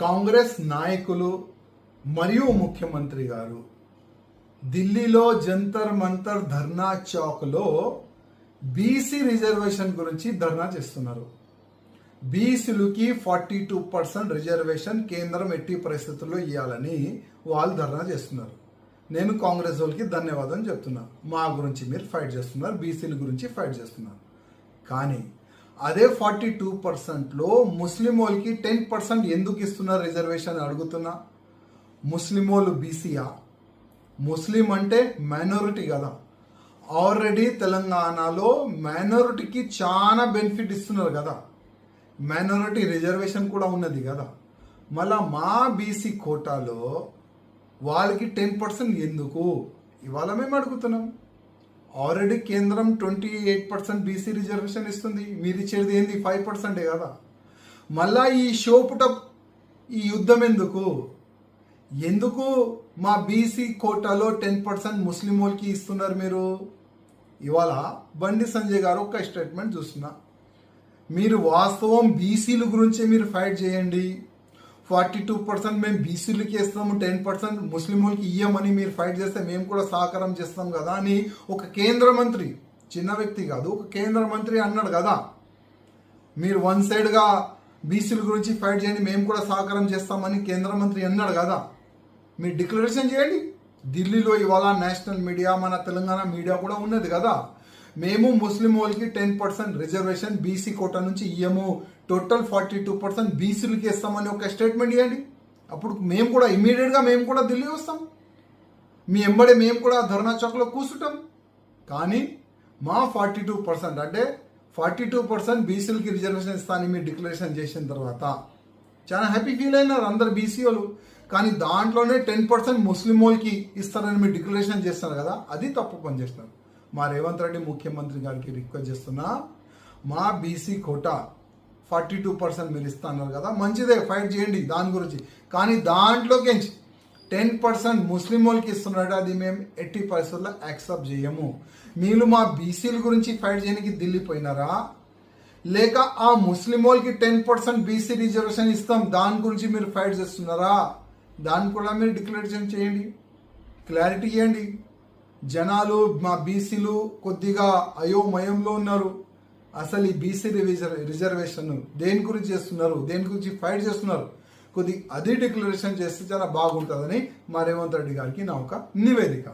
కాంగ్రెస్ నాయకులు మరియు ముఖ్యమంత్రి గారు ఢిల్లీలో జంతర్ మంతర్ ధర్నా చౌక్లో బీసీ రిజర్వేషన్ గురించి ధర్నా చేస్తున్నారు. బీసీలకి ఫార్టీ టూ పర్సెంట్ రిజర్వేషన్ కేంద్రం ఎట్టి పరిస్థితుల్లో ఇవ్వాలని వాళ్ళు ధర్నా చేస్తున్నారు. నేను కాంగ్రెస్ వాళ్ళకి ధన్యవాదం చెప్తున్నా. మా గురించి మీరు ఫైట్ చేస్తున్నారు బీసీల గురించి ఫైట్ చేస్తున్నారు. కానీ అదే ఫార్టీ టూ పర్సెంట్లో ముస్లిం వాళ్ళకి టెన్ పర్సెంట్ ఎందుకు ఇస్తున్నారు రిజర్వేషన్ అడుగుతున్నా. ముస్లిం వాళ్ళు బీసీయా? ముస్లిం అంటే మైనారిటీ కదా. ఆల్రెడీ తెలంగాణలో మైనారిటీకి చాలా బెనిఫిట్ ఇస్తున్నారు కదా. మైనారిటీ రిజర్వేషన్ కూడా ఉన్నది కదా. మళ్ళా మా బీసీ కోటాలో వాళ్ళకి టెన్ పర్సెంట్ ఎందుకు? ఇవాళ మేము అడుగుతున్నాం. ఆల్రెడీ కేంద్రం twenty eight percent BC reservation ఇస్తుంది. మీరు ఇచ్చేది ఏంది? ఫైవ్ పర్సెంటే కదా. మళ్ళా ఈ షోపుట ఈ యుద్ధం ఎందుకు? ఎందుకు మా బీసీ కోటాలో టెన్ పర్సెంట్ ముస్లిం వాళ్ళకి ఇస్తున్నారు మీరు? ఇవాళ బండి సంజయ్ గారు ఒక స్టేట్మెంట్ చూస్తున్నా. మీరు వాస్తవం బీసీల గురించే మీరు ఫైట్ చేయండి. ఫార్టీ టూ పర్సెంట్ మేము బీసీలకి ఇస్తాము టెన్ పర్సెంట్ ముస్లిం వాళ్ళకి ఇయ్యమని మీరు ఫైట్ చేస్తే మేము కూడా సహకారం చేస్తాం కదా అని ఒక కేంద్ర మంత్రి చిన్న వ్యక్తి కాదు ఒక కేంద్ర మంత్రి అన్నాడు కదా. మీరు వన్ సైడ్గా బీసీల గురించి ఫైట్ చేయండి మేము కూడా సహకారం చేస్తామని కేంద్ర మంత్రి అన్నాడు కదా. మీరు డిక్లరేషన్ చేయండి. ఢిల్లీలో ఇవాళ నేషనల్ మీడియా మన తెలంగాణ మీడియా కూడా ఉన్నది కదా. మేము ముస్లిం వాళ్ళకి ten percent reservation BC quota నుంచి ఇయ్యము టోటల్ ఫార్టీ టూ పర్సెంట్ బీసీలకి ఇస్తామని ఒక స్టేట్మెంట్ ఇవ్వండి. అప్పుడు మేము కూడా ఇమీడియట్గా మేము కూడా ఢిల్లీ వస్తాం. మీ ఎంబడి మేము కూడా ధర్నా చౌక్లో కూర్చుంటాం. కానీ మా ఫార్టీ టూ పర్సెంట్ అంటే ఫార్టీ టూ పర్సెంట్ బీసీలకి రిజర్వేషన్ ఇస్తానని మీరు డిక్లరేషన్ చేసిన తర్వాత చాలా హ్యాపీ ఫీల్ అయినారు అందరు బీసీ వాళ్ళు. కానీ దాంట్లోనే టెన్ పర్సెంట్ ముస్లిం వాళ్ళకి ఇస్తారని మీరు డిక్లరేషన్ చేస్తున్నారు కదా అది తప్పు పని చేస్తారు మా రేవంత్ రెడ్డి ముఖ్యమంత్రి గారికి రిక్వెస్ట్ చేస్తున్నా మా BC quota forty two percent మీరు ఇస్తున్నారు కదా మంచిదే ఫైట్ చేయండి దాని గురించి. కానీ దాంట్లోకి టెన్ పర్సెంట్ ముస్లిం వాళ్ళకి ఇస్తున్నాడు అది మేము ఎట్టి పరిస్థితుల్లో యాక్సెప్ట్ చేయము. మీరు మా బీసీల గురించి ఫైట్ చేయడానికి ఢిల్లీ పోయినారా? లేక ఆ ముస్లిం వాళ్ళకి టెన్ పర్సెంట్ బీసీ రిజర్వేషన్ ఇస్తాం దాని గురించి మీరు ఫైట్ చేస్తున్నారా? దాన్ని కూడా మీరు డిక్లరేషన్ చేయండి క్లారిటీ ఇవ్వండి. జనాలు మా బీసీలు కొద్దిగా అయోమయంలో ఉన్నారు. అసలు ఈ బీసీ రివిజర్ రిజర్వేషన్ దేని గురించి చేస్తున్నారు? దేని గురించి ఫైట్ చేస్తున్నారు? కొద్ది అది డిక్లరేషన్ చేస్తే చాలా బాగుంటుందని మా రేవంత్ రెడ్డి గారికి నా ఒక నివేదిక.